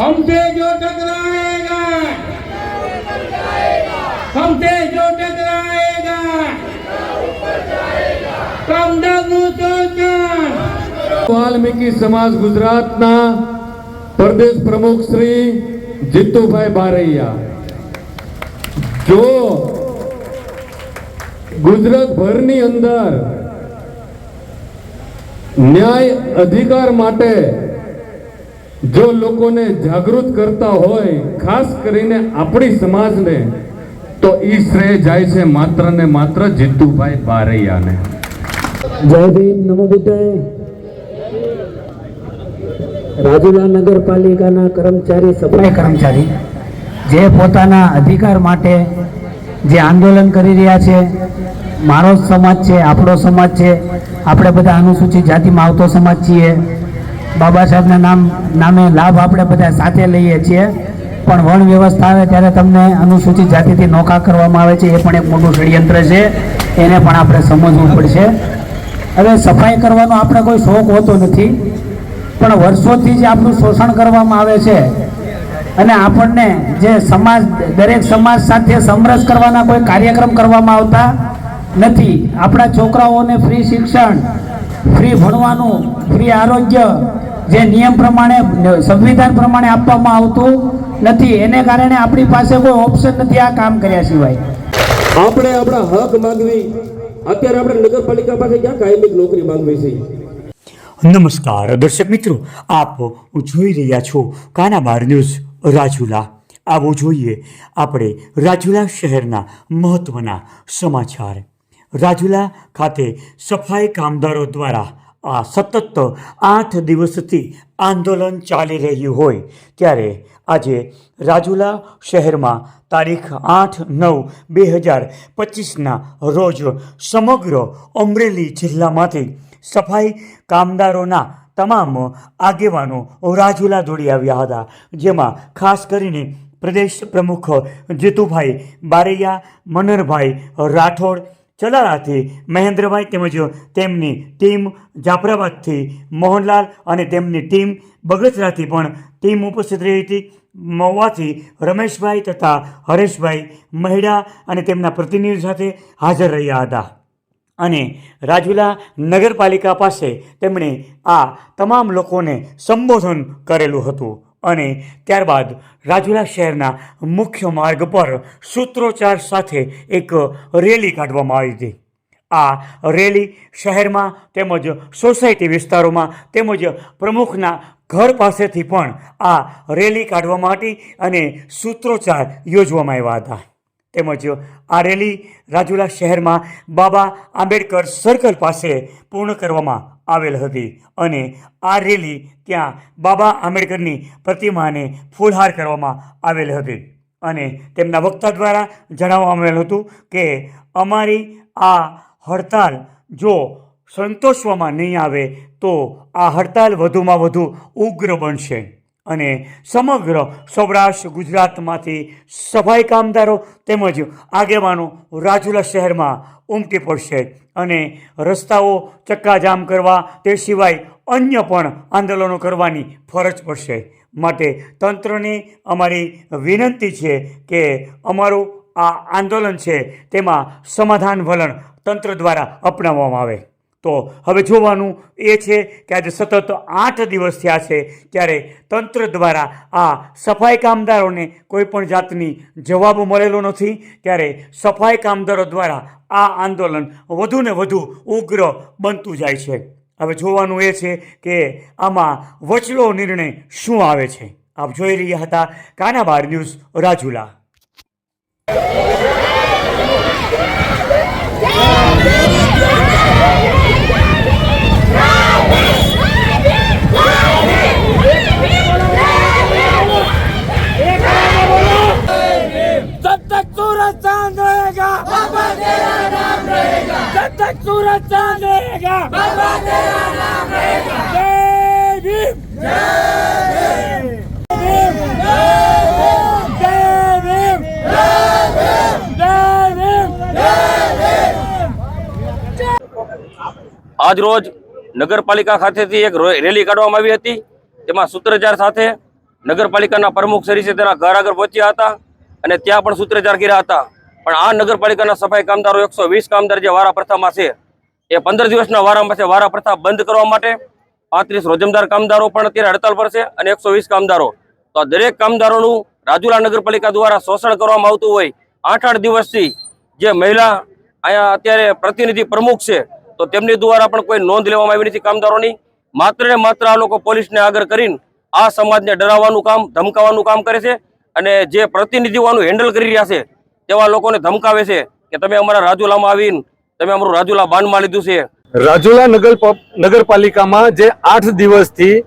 हमसे जो टकराएगा हमसे जो टकराएगा કામદારનું શોષણ વાલ્મીકી સમાજ ગુજરાતના પ્રદેશ પ્રમુખ શ્રી જીતુભાઈ બારૈયા જો ગુજરાત ભરની અંદર ન્યાય અધિકાર માટે જો લોકોને જાગૃત કરતા હોય, ખાસ કરીને આપણી સમાજને, તો ઈ શ્રેય જાય છે માત્ર ને માત્ર જીતુભાઈ બારૈયાને. જય ભીમ, નમો બુદ્ધાય રાજુલા નગરપાલિકાના કર્મચારી, સફાઈ કર્મચારી, જે પોતાના અધિકાર માટે જે આંદોલન કરી રહ્યા છે મારો સમાજ છે, આપણો સમાજ છે, આપણે બધા અનુસૂચિત જાતિમાં આવતો સમાજ છીએ. બાબા સાહેબના નામ નામે લાભ આપણે બધા સાથે લઈએ છીએ. પણ વણ વ્યવસ્થા આવે ત્યારે તમને અનુસૂચિત જાતિથી નોકા કરવામાં આવે છે. એ પણ એક મોટું ષડયંત્ર છે. એને પણ આપણે સમજવું પડશે. હવે સફાઈ કરવાનો આપણે કોઈ શોખ હોતો નથી. પણ વર્ષોથી જે આપણું શોષણ કરવામાં આવે છે અને આપણને જે સમાજ, દરેક સમાજ સાથે સમરસ કરવાના કોઈ કાર્યક્રમ કરવામાં આવતા નથી. આપણા છોકરાઓને ફ્રી શિક્ષણ ફ્રી ભણવાનું ફ્રી આરોગ્ય જે નિયમ પ્રમાણે સંવિધાન પ્રમાણે આપવામાં આવતું નથી. એને કારણે આપણી પાસે કોઈ ઓપ્શન નથી આ કામ કર્યા સિવાય. આપણે આપણા હક માંગવી. અત્યારે આપણે નગરપાલિકા પાસે ક્યાં કાયમી નોકરી માંગવી છે? નમસ્કાર દર્શક મિત્રો. આપ જોઈ રહ્યા છો કાનાબાર ન્યૂઝ રાજુલા. આવો જોઈએ આપણે રાજુલા શહેરના મહત્વના સમાચાર. રાજુલા ખાતે સફાઈ કામદારો દ્વારા આ સતત આઠ દિવસથી આંદોલન ચાલી રહ્યું હોય ત્યારે આજે રાજુલા શહેરમાં તારીખ આઠ નવ બે હજાર પચીસના રોજ સમગ્ર અમરેલી જિલ્લામાંથી સફાઈ કામદારોના તમામ આગેવાનો રાજુલા દોડી આવ્યા હતા, જેમાં ખાસ કરીને પ્રદેશ પ્રમુખ જીતુભાઈ બારૈયા, મનરભાઈ રાઠોડ ચલારાથી મહેન્દ્રભાઈ તેમજ તેમની ટીમ જાફરાબાદથી મોહનલાલ અને તેમની ટીમ બગસરાથી પણ ટીમ ઉપસ્થિત રહી હતી. મહુવાથી રમેશભાઈ તથા હરેશભાઈ મહિડા અને તેમના પ્રતિનિધિ સાથે હાજર રહ્યા હતા. અને રાજુલા નગરપાલિકા પાસે તેમણે આ તમામ લોકોને સંબોધન કરેલું હતું. અને ત્યારબાદ રાજુલા શહેરના મુખ્ય માર્ગ પર સૂત્રોચ્ચાર સાથે એક રેલી કાઢવામાં આવી હતી. આ રેલી શહેરમાં તેમજ સોસાયટી વિસ્તારોમાં તેમજ પ્રમુખના ઘર પાસેથી પણ આ રેલી કાઢવામાં આવી અને સૂત્રોચ્ચાર યોજવામાં આવ્યા હતા. તેમજ આ રેલી રાજુલા શહેરમાં બાબા આંબેડકર સર્કલ પાસે પૂર્ણ કરવામાં આવેલ હતી અને આ રેલી ત્યાં બાબા આંબેડકરની પ્રતિમાને ફૂલહાર કરવામાં આવેલ હતી. અને તેમના વક્તા દ્વારા જણાવવામાં આવેલ હતું કે, અમારી આ હડતાલ જો સંતોષવામાં નહીં આવે, તો આ હડતાલ વધુમાં વધુ ઉગ્ર બનશે. અને સમગ્ર સૌરાષ્ટ્ર ગુજરાતમાંથી સફાઈ કામદારો તેમજ આગેવાનો રાજુલા શહેરમાં ઉમટી પડશે અને રસ્તાઓ ચક્કાજામ કરવા તે સિવાય અન્ય પણ આંદોલનો કરવાની ફરજ પડશે. માટે તંત્રને અમારી વિનંતી છે કે અમારું આ આંદોલન છે તેમાં સમાધાન વલણ તંત્ર દ્વારા અપનાવવામાં આવે. તો હવે જોવાનું એ છે કે આજે સતત આઠ દિવસ થયા છે ત્યારે તંત્ર દ્વારા આ સફાઈ કામદારોને કોઈ પણ જાતની જવાબ મળેલો નથી. ત્યારે સફાઈ કામદારો દ્વારા આ આંદોલન વધુ ને વધુ ઉગ્ર બનતું જાય છે. હવે જોવાનું એ છે કે આમાં વચલો નિર્ણય શું આવે છે? આપ જોઈ રહ્યા હતા કાનાબાર ન્યૂઝ રાજુલા. जब આજ રોજ નગરપાલિકા ખાતેથી એક રેલી કાઢવામાં આવી હતી. તેમાં સૂત્રધાર સાથે નગરપાલિકાના પ્રમુખ શ્રી છે તેના ઘર આગળ પહોંચ્યા હતા અને ત્યાં પણ સૂત્રધાર કર્યા હતા. પણ આ નગરપાલિકાના સફાઈ કામદારો એકસો કામદાર જે વારા પ્રથામાં છે, એ પંદર દિવસના વારામાં છે વારા પ્રથા બંધ કરવા માટે પાંત્રીસ રોજમદાર કામદારો પણ અત્યારે હડતાલ પર છે અને એકસો કામદારો. તો આ દરેક કામદારોનું રાજુલા નગરપાલિકા દ્વારા શોષણ કરવામાં આવતું હોય આઠ આઠ દિવસથી જે મહિલા અહીંયા અત્યારે પ્રતિનિધિ પ્રમુખ છે, તો તેમની દ્વારા પણ કોઈ નોંધ લેવામાં આવી નથી કામદારોની. માત્ર ને માત્ર આ લોકો પોલીસને આગળ કરીને આ સમાજને ડરાવવાનું કામ, ધમકાવવાનું કામ કરે છે અને જે પ્રતિનિધિઓનું હેન્ડલ કરી રહ્યા છે, તેવા લોકોને ધમકાવે છે કે તમે અમારા રાજુલામાં આવીને, તમે અમારું રાજુલા બાનમાં લીધું છે. રાજુલા નગર નગરપાલિકામાં જે આઠ દિવસથી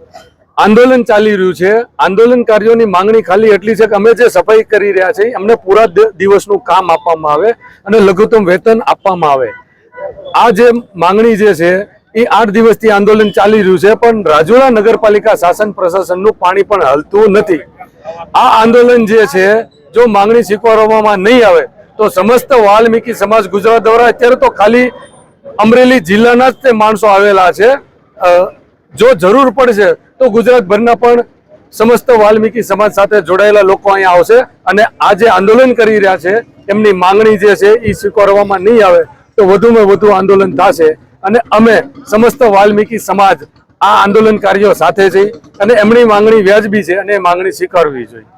આંદોલન ચાલી રહ્યું છે આંદોલનકારીઓની માંગણી ખાલી એટલી છે કે અમે જે સફાઈ કરી રહ્યા છીએ, અમને પૂરા દિવસનું કામ આપવામાં આવે અને લઘુત્તમ વેતન આપવામાં આવે. આ જે માંગણી જે છે, એ આઠ દિવસથી આંદોલન ચાલી રહ્યું છે, પણ રાજુલા નગરપાલિકા શાસન પ્રશાસનનું પાણી પણ હલતું નથી. આ આંદોલન જે છે, જો માંગણી સ્વીકારવામાં નહીં આવે, તો સમસ્ત વાલ્મીકી સમાજ ગુજરાત દ્વારા અત્યારે તો ખાલી અમરેલી જિલ્લાના જ તે માણસો આવેલા છે. જો જરૂર પડશે તો ગુજરાતભરના પણ સમસ્ત વાલ્મીકી સમાજ સાથે જોડાયેલા લોકો અહીંયા આવશે અને આ જે આંદોલન કરી રહ્યા છે, એમની માંગણી જે છે એ સ્વીકારવામાં નહીં આવે તો વધુમાં વધુ આંદોલન થશે. અને અમે સમસ્ત વાલ્મીકી સમાજ આ આંદોલનકારીઓ સાથે છે અને એમની માંગણી વ્યાજબી છે અને એ માંગણી સ્વીકારવી જોઈએ.